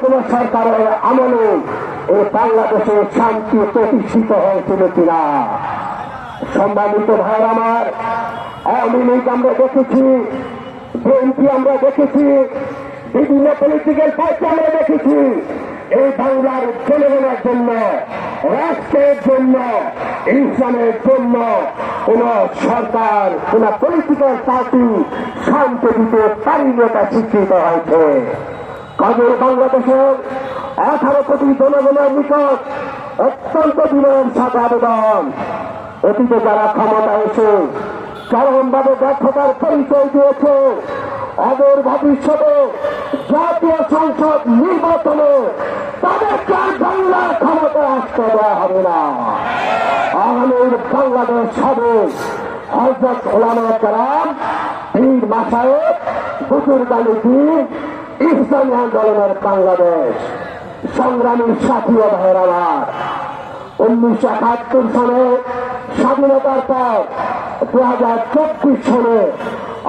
কোন সরকারের আমলে এই বাংলাদেশে শান্তি প্রতিষ্ঠিত হয়েছিল কিনা? সম্মানিত ভাই আমার, আওয়ামী লীগ আমরা দেখেছি, বিএনপি আমরা দেখেছি, বিভিন্ন পলিটিক্যাল পার্টি আমরা দেখেছি। এই বাংলার জনগণের জন্য, রাষ্ট্রের জন্য, ইসলামের জন্য কোন সরকার, কোন পলিটিক্যাল পার্টি শান্তি দিতে এটা স্বীকৃত হয়েছে। কাজে বাংলাদেশের আঠারো কোটি জনগণের নিকট অত্যন্ত দিনের সাথে আবেদন। অতীতে যারা ক্ষমতা এসে চরমভাবে ব্যর্থতার পরিচয় দিয়েছে অদূর ভবিষ্যতে জাতীয় সংসদ নির্বাচনে তাদেরকে আর বাংলার ক্ষমতা আসতে দেওয়া হবে না। আগামীর বাংলাদেশ হবে হজরত ওলামা কারাম, পীর মাসায়েব বুজুর গালিদ্দিন ইসলামী আন্দোলনের বাংলাদেশ। সংগ্রামী সাথী ও ভাইরাবার উনিশশো একাত্তর সালে স্বাধীনতার পর দু হাজার চব্বিশ সালে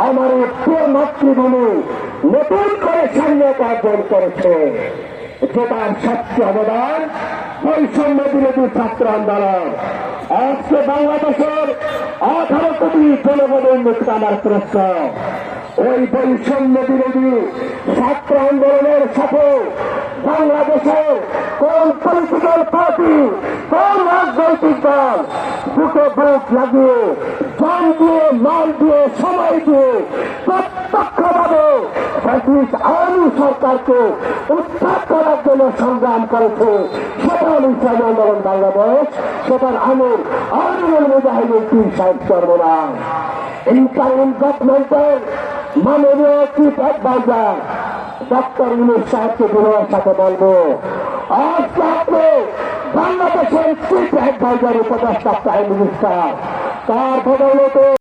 আমার প্রিয় মাতৃভূমি নতুন করে স্বাধীনতা অর্জন করেছে। যেটার সবচেয়ে অবদান বৈষম্য বিরোধী ছাত্র আন্দোলন। আজকে বাংলাদেশের আঠারো কোটি জনগণের মুক্ত আমার প্রশ্ন ওই বৈষম্য বিরোধী ছাত্র আন্দোলনের সাথে বাংলাদেশের কোন পলিটিক্যাল পার্টি কোন রাজনৈতিক দল বুকে বুক লাগিয়ে জান দিয়ে, মাল দিয়ে, সময় দিয়ে প্রত্যক্ষভাবে ব্রিটিশ আওয়ামী সরকারকে উৎখাত করার জন্য সংগ্রাম করেছে। সেটা হল ইসলামী আন্দোলন বাংলাদেশ সেটার আমল আমিরুল মুজাহিদুল পীর সাহেব সর্বনাম ইন্টারিম গভর্নমেন্টের মাননীয় কৃপক বাজার ডক্টর ইউনুস সাহেবকে বিনয়ের সাথে বলব। আজ রাত্রে বাংলাদেশের চিফ অ্যাডভাইজার উপদেষ্টা প্রাইম মিনিস্টার, তার বদৌলতে